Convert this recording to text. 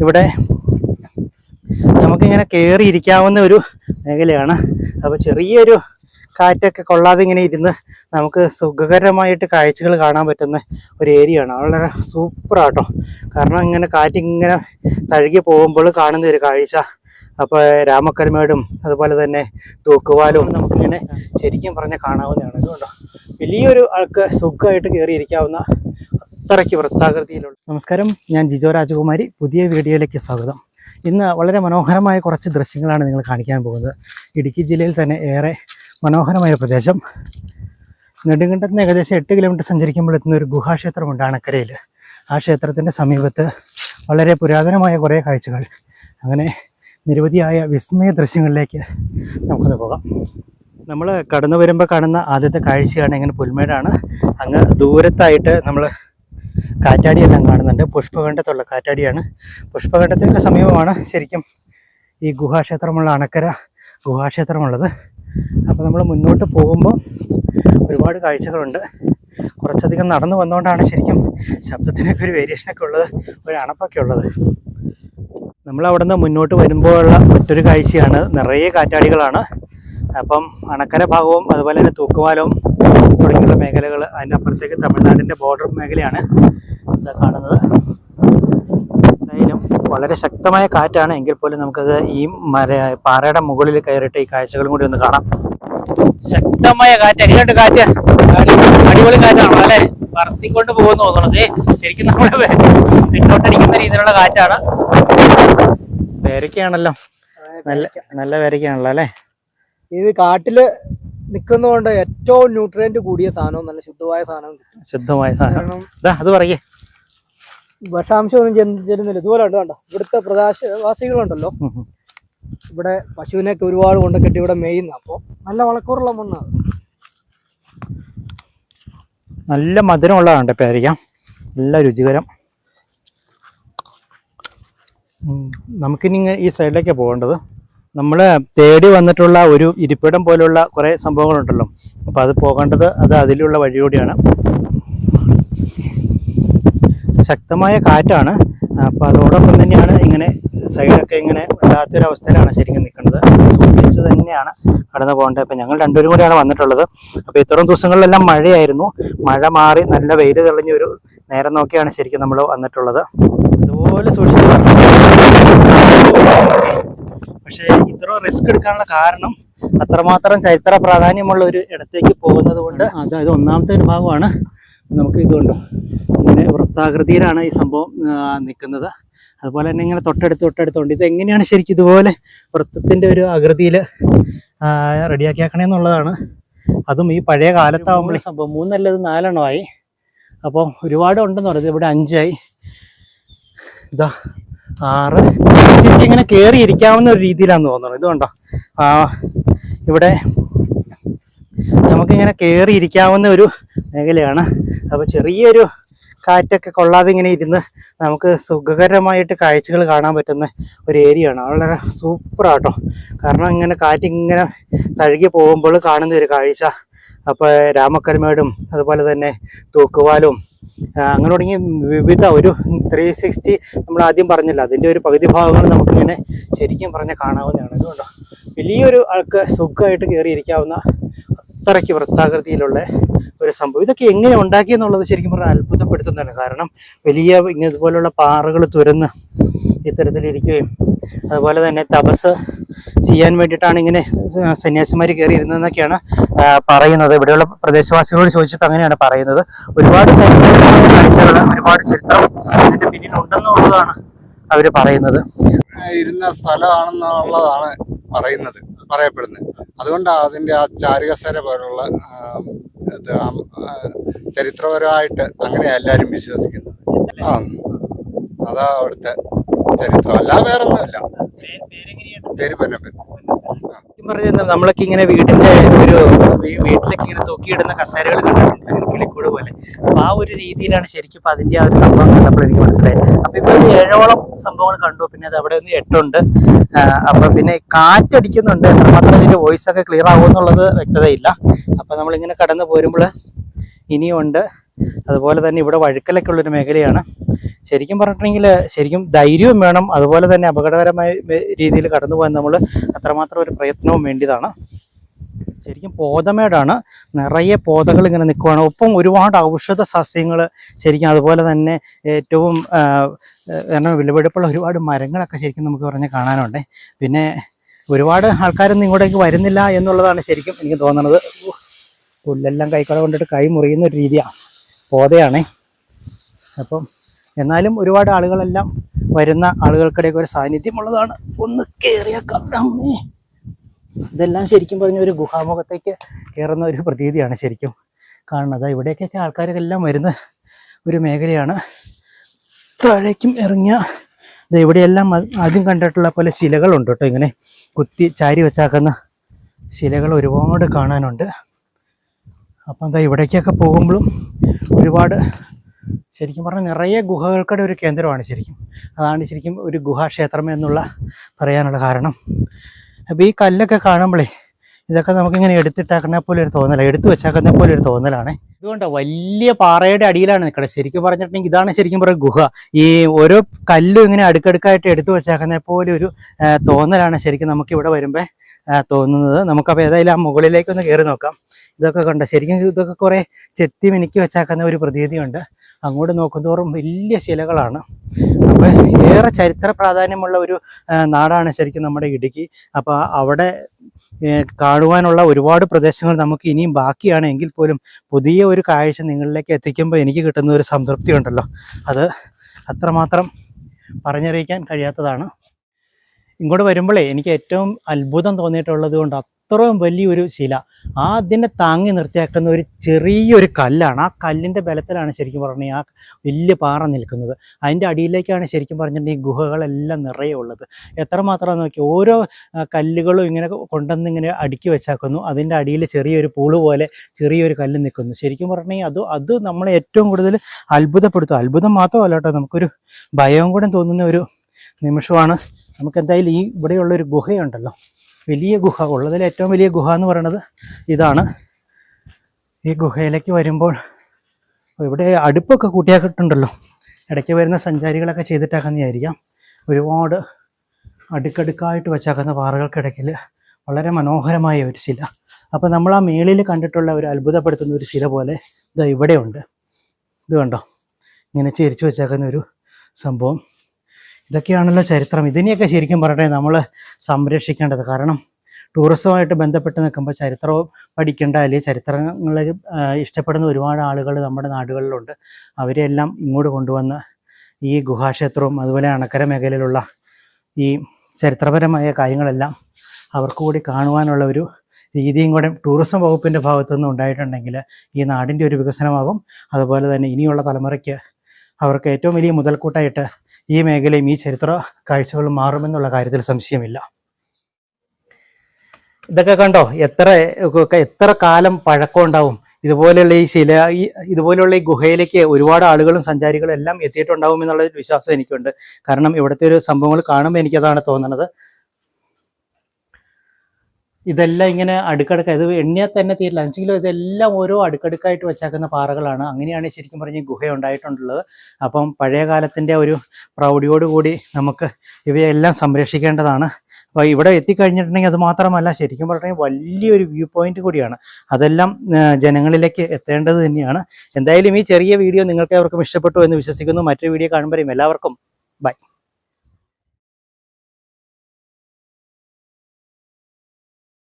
ഇവിടെ നമുക്കിങ്ങനെ കയറി ഇരിക്കാവുന്ന ഒരു മേഖലയാണ്. അപ്പോൾ ചെറിയൊരു കാറ്റൊക്കെ കൊള്ളാതെ ഇങ്ങനെ ഇരുന്ന് നമുക്ക് സുഖകരമായിട്ട് കാഴ്ചകൾ കാണാൻ പറ്റുന്ന ഒരു ഏരിയയാണ് വളരെ സൂപ്പറാട്ടോ കാരണം ഇങ്ങനെ കാറ്റിങ്ങനെ തഴുകി പോകുമ്പോൾ കാണുന്ന ഒരു കാഴ്ച. അപ്പോൾ രാമക്കൽമേടും അതുപോലെ തന്നെ തൂക്കുവാലും നമുക്കിങ്ങനെ ശരിക്കും പറഞ്ഞാൽ കാണാവുന്നതാണ്. അതുകൊണ്ടോ വലിയൊരു ആൾക്ക് സുഖമായിട്ട് കയറി അത്രയ്ക്ക് വൃത്താകൃതിയിലുള്ള നമസ്കാരം. ഞാൻ ജിജോ രാജകുമാരി. പുതിയ വീഡിയോയിലേക്ക് സ്വാഗതം. ഇന്ന് വളരെ മനോഹരമായ കുറച്ച് ദൃശ്യങ്ങളാണ് നിങ്ങൾ കാണിക്കാൻ പോകുന്നത്. ഇടുക്കി ജില്ലയിൽ തന്നെ ഏറെ മനോഹരമായ പ്രദേശം. നെടുങ്കണ്ടത്തിന് ഏകദേശം എട്ട് കിലോമീറ്റർ സഞ്ചരിക്കുമ്പോൾ എത്തുന്ന ഒരു ഗുഹാക്ഷേത്രമുണ്ട് അണക്കരയിൽ ആ ക്ഷേത്രത്തിന്റെ സമീപത്ത് വളരെ പുരാതനമായ കുറേ കാഴ്ചകൾ. അങ്ങനെ നിരവധിയായ വിസ്മയ ദൃശ്യങ്ങളിലേക്ക് നമുക്കൊന്ന് പോകാം. നമ്മൾ കടന്നു വരുമ്പോൾ കാണുന്ന ആദ്യത്തെ കാഴ്ചയാണ് ഇങ്ങനെ പുൽമേടാണ്. അങ്ങ് ദൂരത്തായിട്ട് നമ്മൾ കാറ്റാടിയെല്ലാം കാണുന്നുണ്ട്. പുഷ്പകണ്ഠത്തുള്ള കാറ്റാടിയാണ്. പുഷ്പകണ്ഠത്തിനൊക്കെ സമീപമാണ് ശരിക്കും ഈ ഗുഹാക്ഷേത്രമുള്ള അണക്കര ഗുഹാക്ഷേത്രമുള്ളത്. അപ്പോൾ നമ്മൾ മുന്നോട്ട് പോകുമ്പോൾ ഒരുപാട് കാഴ്ചകളുണ്ട്. കുറച്ചധികം നടന്നു വന്നുകൊണ്ടാണ് ശരിക്കും ശബ്ദത്തിനൊക്കെ ഒരു വേരിയേഷനൊക്കെ ഉള്ളത് ഒരു അണപ്പൊക്കെ ഉള്ളത്. നമ്മൾ മുന്നോട്ട് വരുമ്പോഴുള്ള മറ്റൊരു കാഴ്ചയാണ് നിറയെ കാറ്റാടികളാണ്. അപ്പം അണക്കര ഭാഗവും അതുപോലെ തന്നെ തൂക്കുവാലവും തുടങ്ങിയുള്ള മേഖലകൾ അതിന്റെ അപ്പുറത്തേക്ക് തമിഴ്നാടിന്റെ ബോർഡർ മേഖലയാണ് ഇതാ കാണുന്നത്. എന്തായാലും വളരെ ശക്തമായ കാറ്റാണ് എങ്കിൽ പോലും നമുക്കത് ഈ മര പാറയുടെ മുകളിൽ കയറിയിട്ട് ഈ കാഴ്ചകളും കൂടി ഒന്ന് കാണാം. ശക്തമായ കാറ്റ് എങ്ങനെയുണ്ട് കാറ്റ്. അടിപൊളി കാറ്റാണോ അല്ലേ? പറത്തിക്കൊണ്ട് പോകുന്നു തോന്നുന്നത് ശരിക്കും നമ്മളെ തിട്ടോട്ടടിക്കുന്ന രീതിയിലുള്ള കാറ്റാണ്. പേരയ്ക്കാണല്ലോ നല്ല നല്ല പേരയ്ക്കാണല്ലോ അല്ലേ? ഇത് കാട്ടിൽ നിൽക്കുന്നതുകൊണ്ട് ഏറ്റവും ന്യൂട്രിയന്റ് കൂടിയ സാധനവും നല്ല ശുദ്ധമായ സാധനവും കിട്ടും. ശുദ്ധമായ സാധനം. ദാ, അത് പറയേ. വിഷാംശം ഒന്നും ചെന്ന് ചെല്ലുന്നില്ല ഇതുപോലെ ഉണ്ട് കണ്ടോ? ഇവിടുത്തെ പ്രദേശവാസികളുണ്ടല്ലോ ഉം ഉം. ഇവിടെ പശുവിനെയൊക്കെ ഒരുപാട് കൊണ്ട് കെട്ടി ഇവിടെ മേയുന്ന അപ്പോൾ നല്ല വളക്കൂറുള്ള മണ്ണാണ് നല്ല മധുരമുള്ളതാണ് പേരിക്കാം നല്ല രുചികരം. ഉം. നമുക്കിനി ഇങ്ങ് ഈ സൈഡിലേക്കാണ് പോകേണ്ടത്. നമ്മൾ തേടി വന്നിട്ടുള്ള ഒരു ഇരിപ്പിടം പോലുള്ള കുറേ സംഭവങ്ങളുണ്ടല്ലോ. അപ്പോൾ അത് പോകേണ്ടത് അത് അതിലുള്ള വഴി കൂടിയാണ് ശക്തമായ കാറ്റാണ്. അപ്പോൾ അതോടൊപ്പം തന്നെയാണ് ഇങ്ങനെ സൈഡൊക്കെ ഇങ്ങനെ വല്ലാത്തൊരവസ്ഥയിലാണ് ശരിക്കും നിൽക്കുന്നത്. സൂക്ഷിച്ച് തന്നെയാണ് കടന്നു പോകേണ്ടത്. അപ്പം ഞങ്ങൾ രണ്ടുപേരും കൂടെയാണ് വന്നിട്ടുള്ളത്. അപ്പോൾ ഇത്രയും ദിവസങ്ങളിലെല്ലാം മഴയായിരുന്നു. മഴ മാറി നല്ല വെയിൽ തെളിഞ്ഞ ഒരു നേരം നോക്കിയാണ് ശരിക്കും നമ്മൾ വന്നിട്ടുള്ളത്. അതുപോലെ സൂക്ഷിച്ച് പക്ഷേ ഇത്ര റിസ്ക് എടുക്കാനുള്ള കാരണം അത്രമാത്രം ചരിത്ര പ്രാധാന്യമുള്ള ഒരു ഇടത്തേക്ക് പോകുന്നത് കൊണ്ട് അതായത് ഒന്നാമത്തെ ഒരു ഭാഗമാണ് നമുക്ക് ഇതുകൊണ്ട് ഇങ്ങനെ വൃത്താകൃതിയിലാണ് ഈ സംഭവം നിൽക്കുന്നത്. അതുപോലെ തന്നെ ഇങ്ങനെ തൊട്ടടുത്ത് തൊട്ടടുത്തുണ്ട് ഇത് എങ്ങനെയാണ് ശരിക്കും ഇതുപോലെ വൃത്തത്തിന്റെ ഒരു ആകൃതിയിൽ റെഡിയാക്കിയാക്കണേ എന്നുള്ളതാണ്. അതും ഈ പഴയ കാലത്താവുമ്പോൾ സംഭവം. മൂന്നല്ലത് നാലെണ്ണമായി. അപ്പോൾ ഒരുപാട് ഉണ്ടെന്ന് പറയുന്നത്. ഇവിടെ അഞ്ചായി. ഇതാ ആറ്. ശരിക്കും ഇങ്ങനെ കയറി ഇരിക്കാവുന്ന ഒരു രീതിയിലാണെന്ന് തോന്നുന്നു. ഇതുകൊണ്ടോ ആ ഇവിടെ നമുക്കിങ്ങനെ കയറി ഇരിക്കാവുന്ന ഒരു മേഖലയാണ്. അപ്പോൾ ചെറിയൊരു കാറ്റൊക്കെ കൊള്ളാതെ ഇങ്ങനെ ഇരുന്ന് നമുക്ക് സുഖകരമായിട്ട് കാഴ്ചകൾ കാണാൻ പറ്റുന്ന ഒരു ഏരിയയാണ് വളരെ സൂപ്പറാട്ടോ. കാരണം ഇങ്ങനെ കാറ്റിങ്ങനെ തഴുകി പോകുമ്പോൾ കാണുന്ന ഒരു കാഴ്ച. അപ്പോൾ രാമക്കൽമേടും അതുപോലെ തന്നെ തൂക്കുവാലും അങ്ങനെ തുടങ്ങി വിവിധ ഒരു ത്രീ സിക്സ്റ്റി നമ്മൾ ആദ്യം പറഞ്ഞില്ല. അതിന്റെ ഒരു പകുതി ഭാഗങ്ങൾ നമുക്കിങ്ങനെ ശരിക്കും പറഞ്ഞാൽ കാണാവുന്നതാണ്. അതുകൊണ്ടോ വലിയൊരു ആൾക്ക് സുഖമായിട്ട് കയറിയിരിക്കാവുന്ന അത്രയ്ക്ക് വൃത്താകൃതിയിലുള്ള ഒരു സംഭവം. ഇതൊക്കെ എങ്ങനെ ഉണ്ടാക്കിയെന്നുള്ളത് ശരിക്കും പറഞ്ഞാൽ അത്ഭുതപ്പെടുത്തുന്നതാണ്. കാരണം വലിയ ഇതുപോലുള്ള പാറകൾ തുരന്ന് ഇത്തരത്തിലിരിക്കുകയും അതുപോലെ തന്നെ തപസ് ചെയ്യാൻ വേണ്ടിയിട്ടാണ് ഇങ്ങനെ സന്യാസിമാർ കയറിയിരുന്നതെന്നൊക്കെയാണ് പറയുന്നത്. ഇവിടെയുള്ള പ്രദേശവാസികളോട് ചോദിച്ചപ്പോൾ അങ്ങനെയാണ് പറയുന്നത്. ഒരുപാട് ചരിത്രപരമായ കാഴ്ചകൾ ഒരുപാട് ചരിത്രം അതിന്റെ പിന്നിലുണ്ടെന്നുള്ളതാണ് അവർ പറയുന്നത്. ഇരുന്ന സ്ഥലമാണെന്നുള്ളതാണ് പറയുന്നത് പറയപ്പെടുന്നത്. അതുകൊണ്ടാണ് അതിന്റെ ആ ചാരികസര പോലുള്ള ചരിത്രപരമായിട്ട് അങ്ങനെ എല്ലാവരും വിശ്വസിക്കുന്നത്. ആ അതാ അവിടുത്തെ ചരിത്രം. അല്ല വേറെ ഒന്നുമില്ല പേര് പൊന്നപ്പൻ നമ്മളൊക്കെ ഇങ്ങനെ വീടിന്റെ ഒരു വീട്ടിലൊക്കെ ഇങ്ങനെ തൂക്കിയിടുന്ന കസേരകൾ കണ്ടിട്ടുണ്ട്. കിളിക്കൂട് പോലെ. അപ്പൊ ആ ഒരു രീതിയിലാണ് ശരിക്കും ഇപ്പൊ അതിന്റെ ആ ഒരു സംഭവം കണ്ടപ്പോൾ എനിക്ക് മനസ്സിലായി അപ്പൊ ഇപ്പൊ ഏഴോളം സംഭവങ്ങൾ കണ്ടു. പിന്നെ അത് അവിടെ നിന്ന് എട്ടുണ്ട്. അപ്പൊ പിന്നെ കാറ്റടിക്കുന്നുണ്ട്. എത്രമാത്രം ഇതിന്റെ വോയിസ് ഒക്കെ ക്ലിയർ ആകുമെന്നുള്ളത് വ്യക്തതയില്ല. അപ്പൊ നമ്മളിങ്ങനെ കടന്നു പോരുമ്പോൾ ഇനിയുണ്ട്. അതുപോലെ തന്നെ ഇവിടെ വഴുക്കലൊക്കെ ഉള്ളൊരു മേഖലയാണ്. ശരിക്കും പറഞ്ഞിട്ടുണ്ടെങ്കിൽ ശരിക്കും ധൈര്യവും വേണം. അതുപോലെ തന്നെ അപകടകരമായ രീതിയിൽ കടന്നു പോകാൻ നമ്മൾ അത്രമാത്രം ഒരു പ്രയത്നവും വേണ്ടിയതാണ്. ശരിക്കും പോതമേടാണ് നിറയെ പോതകൾ ഇങ്ങനെ നിൽക്കുവാണ്. ഒപ്പം ഒരുപാട് ഔഷധ സസ്യങ്ങൾ ശരിക്കും അതുപോലെ തന്നെ ഏറ്റവും കാരണം വിലപിടിപ്പുള്ള ഒരുപാട് മരങ്ങളൊക്കെ ശരിക്കും നമുക്ക് പറഞ്ഞ് കാണാനുണ്ട്. പിന്നെ ഒരുപാട് ആൾക്കാരൊന്നും ഇങ്ങോട്ടേക്ക് വരുന്നില്ല എന്നുള്ളതാണ് ശരിക്കും എനിക്ക് തോന്നുന്നത് പുല്ലെല്ലാം കൈക്കട കൊണ്ടിട്ട് കൈ മുറിയുന്ന ഒരു രീതിയാണ് പോതയാണേ അപ്പം എന്നാലും ഒരുപാട് ആളുകളെല്ലാം വരുന്ന ആളുകൾക്കിടയ്ക്ക് ഒരു സാന്നിധ്യമുള്ളതാണ്. ഒന്ന് കയറിയ അമ്മേ. ഇതെല്ലാം ശരിക്കും പറഞ്ഞ ഒരു ഗുഹാമുഖത്തേക്ക് കയറുന്ന ഒരു പ്രതീതിയാണ് ശരിക്കും കാണുന്നത്. ഇവിടേക്കൊക്കെ ആൾക്കാരെല്ലാം വരുന്ന ഒരു മേഖലയാണ്. താഴേക്കും ഇറങ്ങിയ ദേ ഇവിടെയെല്ലാം ആദ്യം കണ്ടിട്ടുള്ള പോലെ ശിലകളുണ്ട് കേട്ടോ ഇങ്ങനെ കുത്തി ചാരി വെച്ചാക്കുന്ന ശിലകൾ ഒരുപാട് കാണാനുണ്ട്. അപ്പം എന്താ ഇവിടേക്കൊക്കെ പോകുമ്പോഴും ഒരുപാട് ശരിക്കും പറഞ്ഞാൽ നിറയെ ഗുഹകൾക്കടെ ഒരു കേന്ദ്രമാണ് ശരിക്കും. അതാണ് ശരിക്കും ഒരു ഗുഹാക്ഷേത്രം എന്നുള്ള പറയാനുള്ള കാരണം. അപ്പോൾ ഈ കല്ലൊക്കെ കാണുമ്പോഴേ ഇതൊക്കെ നമുക്കിങ്ങനെ എടുത്തിട്ടാക്കുന്ന പോലെ ഒരു തോന്നല എടുത്തു വെച്ചാക്കുന്ന പോലെ ഒരു തോന്നലാണ്. ഇതുകൊണ്ട് വലിയ പാറയുടെ അടിയിലാണ് നിൽക്കുന്നത് ശരിക്കും പറഞ്ഞിട്ടുണ്ടെങ്കിൽ ഇതാണ് ശരിക്കും പറയുക ഗുഹ. ഈ ഓരോ കല്ലും ഇങ്ങനെ അടുക്കടുക്കായിട്ട് എടുത്തു വെച്ചാക്കുന്ന പോലെ ഒരു തോന്നലാണ് ശരിക്കും നമുക്ക് ഇവിടെ വരുമ്പോൾ തോന്നുന്നത്. നമുക്കപ്പോൾ ഏതായാലും ആ മുകളിലേക്ക് ഒന്ന് കയറി നോക്കാം. ഇതൊക്കെ കണ്ട? ശരിക്കും ഇതൊക്കെ കുറേ ചെത്തി മിനുക്കി വെച്ചാക്കുന്ന ഒരു പ്രതീതിയുണ്ട്. അങ്ങോട്ട് നോക്കുന്തോറും വലിയ ശിലകളാണ്. അപ്പോൾ ഏറെ ചരിത്ര പ്രാധാന്യമുള്ള ഒരു നാടാണ് ശരിക്കും നമ്മുടെ ഇടുക്കി. അപ്പോൾ അവിടെ കാണുവാനുള്ള ഒരുപാട് പ്രദേശങ്ങൾ നമുക്ക് ഇനിയും ബാക്കിയാണ്. എങ്കിൽ പോലും പുതിയ ഒരു കാഴ്ച നിങ്ങളിലേക്ക് എത്തിക്കുമ്പോൾ എനിക്ക് കിട്ടുന്ന ഒരു സംതൃപ്തി ഉണ്ടല്ലോ. അത് അത്രമാത്രം പറഞ്ഞറിയിക്കാൻ കഴിയാത്തതാണ്. ഇങ്ങോട്ട് വരുമ്പോഴേ എനിക്ക് ഏറ്റവും അത്ഭുതം തോന്നിയിട്ടുള്ളത് കൊണ്ട് അത്രയും വലിയൊരു ശില. അതിനെ താങ്ങി നിർത്തിയാക്കുന്ന ഒരു ചെറിയൊരു കല്ലാണ്. ആ കല്ലിന്റെ ബലത്തിലാണ് ശരിക്കും പറഞ്ഞാൽ ആ വലിയ പാറ നിൽക്കുന്നത്. അതിന്റെ അടിയിലേക്കാണ് ശരിക്കും പറഞ്ഞിട്ടുണ്ടെങ്കിൽ ഈ ഗുഹകളെല്ലാം നിറയെ ഉള്ളത്. എത്രമാത്രം നോക്കി ഓരോ കല്ലുകളും ഇങ്ങനെ കൊണ്ടുവന്ന് ഇങ്ങനെ അടുക്കി വെച്ചാക്കുന്നു. അതിന്റെ അടിയിൽ ചെറിയൊരു പൂൾ പോലെ ചെറിയൊരു കല്ല് നിൽക്കുന്നു. ശരിക്കും പറഞ്ഞാൽ അത് അത് നമ്മളെ ഏറ്റവും കൂടുതൽ അത്ഭുതപ്പെടുത്തും. അത്ഭുതം മാത്രമല്ല കേട്ടോ നമുക്കൊരു ഭയവും കൂടെ തോന്നുന്ന ഒരു നിമിഷമാണ്. നമുക്ക് എന്തായാലും ഈ ഇവിടെയുള്ള ഒരു ഗുഹയുണ്ടല്ലോ. വലിയ ഗുഹ ഉള്ളതിൽ ഏറ്റവും വലിയ ഗുഹ എന്ന് പറയുന്നത് ഇതാണ്. ഈ ഗുഹയിലേക്ക് വരുമ്പോൾ ഇവിടെ അടുപ്പൊക്കെ കൂട്ടിയാക്കിട്ടുണ്ടല്ലോ ഇടയ്ക്ക് വരുന്ന സഞ്ചാരികളൊക്കെ ചെയ്തിട്ടാക്കുന്നതായിരിക്കാം. ഒരുപാട് അടുക്കടുക്കായിട്ട് വെച്ചാക്കുന്ന പാറകൾക്കിടയ്ക്കിൽ വളരെ മനോഹരമായ ഒരു ശില. അപ്പോൾ നമ്മൾ ആ മേളിൽ കണ്ടിട്ടുള്ള ഒരു അത്ഭുതപ്പെടുത്തുന്ന ഒരു ശില പോലെ ഇതാ ഇവിടെയുണ്ട്. ഇത് കണ്ടോ? ഇങ്ങനെ ചേരിച്ച് വെച്ചേക്കുന്ന ഒരു സംഭവം. ഇതൊക്കെയാണല്ലോ ചരിത്രം. ഇതിനെയൊക്കെ ശരിക്കും പറയട്ടെ നമ്മൾ സംരക്ഷിക്കേണ്ടത്. കാരണം ടൂറിസവുമായിട്ട് ബന്ധപ്പെട്ട് നിൽക്കുമ്പോൾ ചരിത്രവും പഠിക്കേണ്ട അല്ലെങ്കിൽ ചരിത്രങ്ങളെ ഇഷ്ടപ്പെടുന്ന ഒരുപാട് ആളുകൾ നമ്മുടെ നാടുകളിലുണ്ട്. അവരെല്ലാം ഇങ്ങോട്ട് കൊണ്ടുവന്ന് ഈ ഗുഹാക്ഷേത്രവും അതുപോലെ അണക്കര മേഖലയിലുള്ള ഈ ചരിത്രപരമായ കാര്യങ്ങളെല്ലാം അവർക്ക് കൂടി കാണുവാനുള്ള ഒരു രീതിയും കൂടെ ടൂറിസം വകുപ്പിന്റെ ഭാഗത്തു നിന്ന് ഉണ്ടായിട്ടുണ്ടെങ്കിൽ ഈ നാടിന്റെ ഒരു വികസനമാകും. അതുപോലെ തന്നെ ഇനിയുള്ള തലമുറയ്ക്ക് അവർക്ക് ഏറ്റവും വലിയ മുതൽക്കൂട്ടായിട്ട് ഈ മേഖലയും ഈ ചരിത്ര കാഴ്ചകളും മാറുമെന്നുള്ള കാര്യത്തിൽ സംശയമില്ല. ഇതൊക്കെ കണ്ടോ? എത്ര എത്ര കാലം പഴക്കമുണ്ടാവും? ഇതുപോലെയുള്ള ഈ ശില ഈ ഇതുപോലെയുള്ള ഈ ഗുഹയിലേക്ക് ഒരുപാട് ആളുകളും സഞ്ചാരികളും എല്ലാം എത്തിയിട്ടുണ്ടാവും എന്നുള്ള വിശ്വാസം എനിക്കുണ്ട്. കാരണം ഇവിടുത്തെ ഒരു സംഭവങ്ങൾ കാണുമ്പോൾ എനിക്കതാണ് തോന്നുന്നത് ഇതെല്ലാം ഇങ്ങനെ അടുക്കടുക്ക ഇത് എണ്ണിയാൽ തന്നെ തീരില്ല. എന്നുവെച്ചെങ്കിലും ഇതെല്ലാം ഓരോ അടുക്കടുക്കായിട്ട് വെച്ചാക്കുന്ന പാറകളാണ്. അങ്ങനെയാണ് ശരിക്കും പറഞ്ഞ് ഗുഹ ഉണ്ടായിട്ടുള്ളത്. അപ്പം പഴയ കാലത്തിന്റെ ഒരു പ്രൗഢിയോടുകൂടി നമുക്ക് ഇവയെല്ലാം സംരക്ഷിക്കേണ്ടതാണ്. അപ്പോൾ ഇവിടെ എത്തിക്കഴിഞ്ഞിട്ടുണ്ടെങ്കിൽ അത് മാത്രമല്ല ശരിക്കും പറഞ്ഞാൽ വലിയൊരു വ്യൂ പോയിന്റ് കൂടിയാണ്. അതെല്ലാം ജനങ്ങളിലേക്ക് എത്തേണ്ടത് തന്നെയാണ്. എന്തായാലും ഈ ചെറിയ വീഡിയോ നിങ്ങൾക്ക് അവർക്കും ഇഷ്ടപ്പെട്ടു എന്ന് വിശ്വസിക്കുന്നു. മറ്റൊരു വീഡിയോ കാണുമ്പോഴേയും എല്ലാവർക്കും ബൈ.